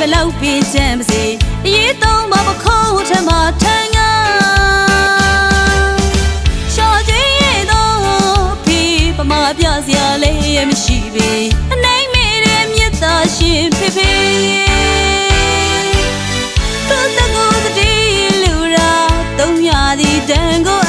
ဘလောက်ပြင်းချမ်းပါစေအေးသုံးပါပခုံးထမထန်ငါရှော့ကျွေးရတော့ဖေးပမာပြစရာလည်းမရှိပေအနိုင်မေတဲ့မြတ်သားရှင်ဖေဖေသူတကူတည်းလူရာသုံးရသည်တန်ကို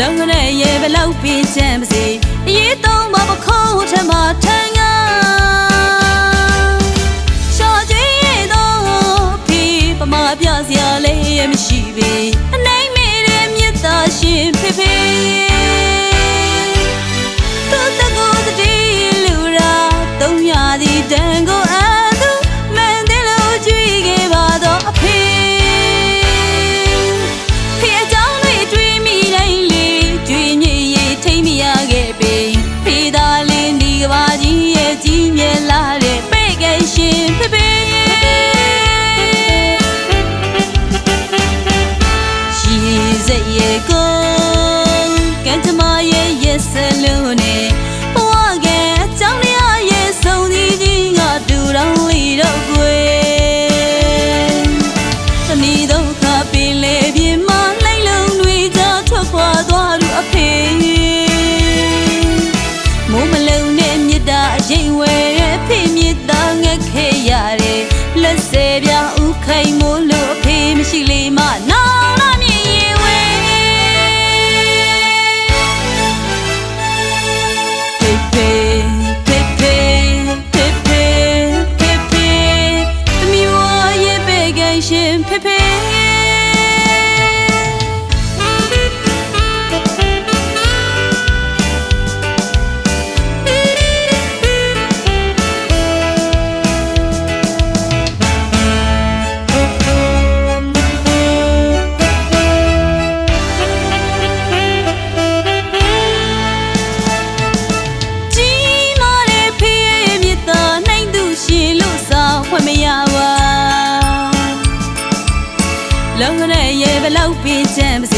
လုံငနဲ့ရေဘလောက်ပြင်းချမ်းပါစေအေးသုံးပါပခုံးထမထန်ငါ sleeping. ဘလောက်ပေးချမ်းပါစေ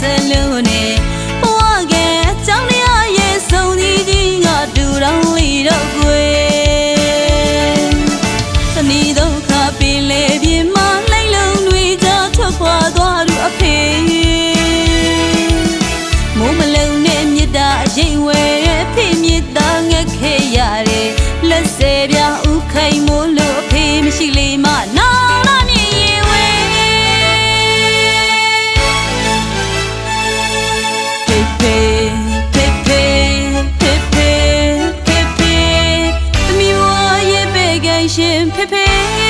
残留。 ရှင်ဖေဖေ